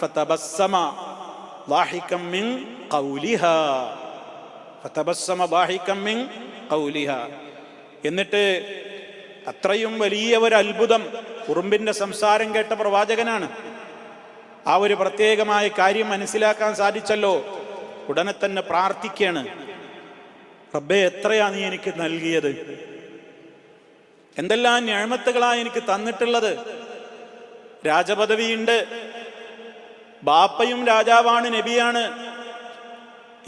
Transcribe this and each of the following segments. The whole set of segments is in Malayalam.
ഫതബസ്സമ ضاحكا من قولها ഫതബസ്സമ ضاحكا من قولها എന്നിട്ട് അത്രയും വലിയ ഒരു അത്ഭുതം ഉറുമ്പിന്റെ സംസാരം കേട്ട പ്രവാചകനാണ് ആ ഒരു പ്രത്യേകമായ കാര്യം മനസ്സിലാക്കാൻ സാധിച്ചല്ലോ ഉടനെ തന്നെ പ്രാർത്ഥിക്കുകയാണ് റബ്ബെ എത്രയാ നീ എനിക്ക് നൽകിയത് എന്തെല്ലാം ഞാമത്തുകളാ എനിക്ക് തന്നിട്ടുള്ളത് രാജപദവിയുണ്ട് ബാപ്പയും രാജാവാണ് നബിയാണ്.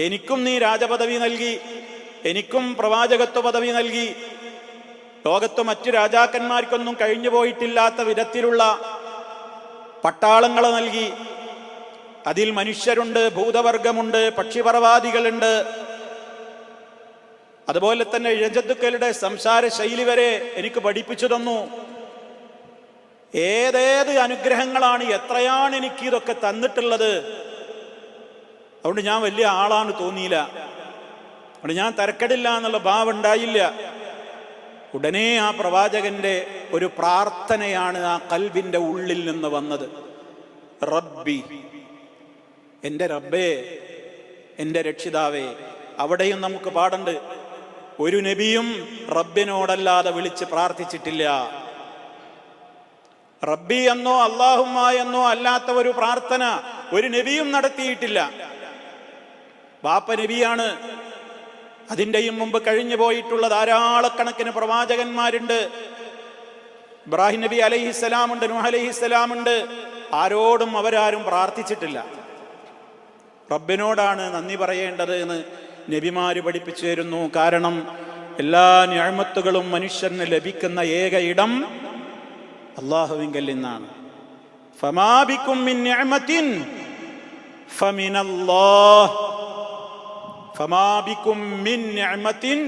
എനിക്കും നീ രാജപദവി നൽകി. എനിക്കും പ്രവാചകത്വ പദവി നൽകി. ലോകത്ത് മറ്റു രാജാക്കന്മാർക്കൊന്നും കഴിഞ്ഞു പോയിട്ടില്ലാത്ത വിധത്തിലുള്ള പട്ടാളങ്ങൾ നൽകി. അതിൽ മനുഷ്യരുണ്ട് ഭൂതവർഗമുണ്ട് പക്ഷിപർവാദികളുണ്ട്. അതുപോലെ തന്നെ ഇഴജത്തുക്കളുടെ സംസാര ശൈലി വരെ എനിക്ക് പഠിപ്പിച്ചു തന്നു. ഏതേത് അനുഗ്രഹങ്ങളാണ് എത്രയാണ് എനിക്ക് ഇതൊക്കെ തന്നിട്ടുള്ളത്? അതുകൊണ്ട് ഞാൻ വലിയ ആളാണ് തോന്നിയില്ല. അതുകൊണ്ട് ഞാൻ തരക്കടില്ല എന്നുള്ള ഭാവം ഉണ്ടായില്ല. ഉടനെ ആ പ്രവാചകന്റെ ഒരു പ്രാർത്ഥനയാണ് ആ കൽബിന്റെ ഉള്ളിൽ നിന്ന് വന്നത്. റബ്ബി എന്റെ റബ്ബേ എന്റെ രക്ഷിതാവേ അവിടെയും നമുക്ക് പാടുണ്ട്. ഒരു നബിയും റബ്ബിനോടല്ലാതെ വിളിച്ച് പ്രാർത്ഥിച്ചിട്ടില്ല. റബ്ബി എന്നോ അള്ളാഹുമ്മ എന്നോ അല്ലാത്ത ഒരു പ്രാർത്ഥന ഒരു നബിയും നടത്തിയിട്ടില്ല. ബാപ്പ നബിയാണ് അതിന്റെയും മുമ്പ് കഴിഞ്ഞു പോയിട്ടുള്ള ധാരാളക്കണക്കിന് പ്രവാചകന്മാരുണ്ട്. ഇബ്രാഹിം നബി അലൈഹിസ്സലാമുണ്ട് നൂഹ് അലൈഹിസ്സലാമുണ്ട് ആരോടും അവരാരും പ്രാർത്ഥിച്ചിട്ടില്ല. റബ്ബിനോടാണ് നന്ദി പറയേണ്ടത് എന്ന് നബിമാര് പഠിപ്പിച്ചു തരുന്നു. കാരണം എല്ലാ ഞാമത്തുകളും മനുഷ്യന് ലഭിക്കുന്ന ഏക ഇടം അള്ളാഹുവിങ്കൽ ഫമാബിക്കും മിൻ നിഅമത്തിൻ ഫമിനല്ലാഹ്. ഫമാബിക്കും മിൻ നിഅമത്തിൻ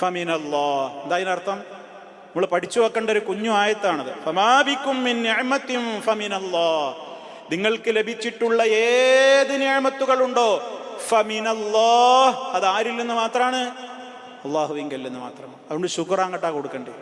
ഫമിനല്ലാഹ്. എന്താ അതിനർത്ഥം നമ്മൾ പഠിച്ചു വെക്കേണ്ട ഒരു കുഞ്ഞു ആയത്താണത്. ഫമാബിക്കും നിങ്ങൾക്ക് ലഭിച്ചിട്ടുള്ള ഏത് നിയമത്തുകളുണ്ടോ ഫമിനല്ലാഹ്. അത് ആരിൽ നിന്ന് മാത്രമാണ് അള്ളാഹുവിങ്കൽ നിന്ന് മാത്രമാണ്. അതുകൊണ്ട് ശുക്ർ അങ്ങോട്ടാണ് കൊടുക്കണ്ടേ